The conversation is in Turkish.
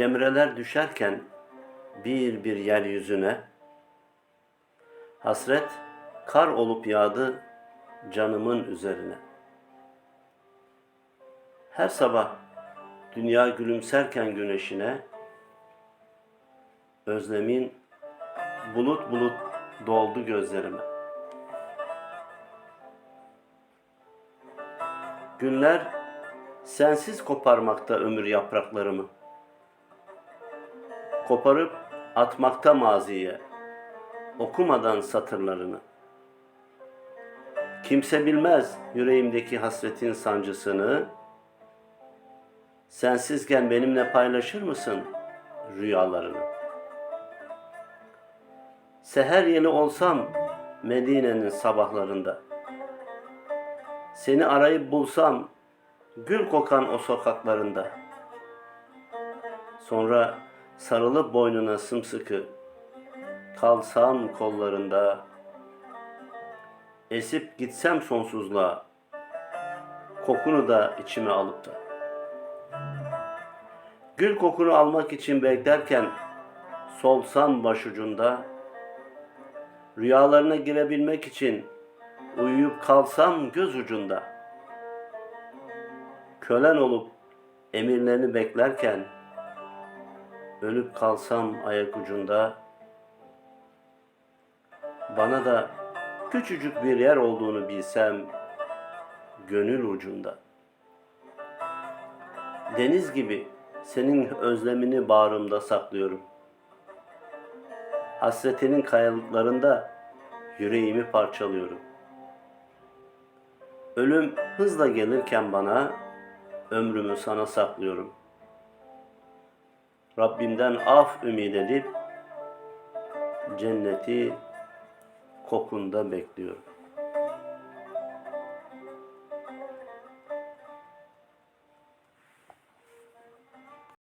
Cemreler düşerken bir bir yeryüzüne hasret kar olup yağdı canımın üzerine. Her sabah dünya gülümserken güneşine özlemin bulut bulut doldu gözlerime. Günler sensiz koparmakta ömür yapraklarımı. Koparıp atmakta maziye, okumadan satırlarını. Kimse bilmez yüreğimdeki hasretin sancısını. Sensizken benimle paylaşır mısın rüyalarını? Seher yeli olsam Medine'nin sabahlarında. Seni arayıp bulsam gül kokan o sokaklarında. Sonra sarılıp boynuna sımsıkı kalsam kollarında. Esip gitsem sonsuzluğa kokunu da içime alıp da. Gül kokunu almak için beklerken solsam başucunda rüyalarına girebilmek için uyuyup kalsam göz ucunda kölen olup emirlerini beklerken ölüp kalsam ayak ucunda bana da küçücük bir yer olduğunu bilsem gönül ucunda deniz gibi senin özlemini bağrımda saklıyorum hasretinin kayalıklarında yüreğimi parçalıyorum. Ölüm hızla gelirken bana ömrümü sana saklıyorum. Rabbimden af ümid edip cenneti kokunda bekliyorum.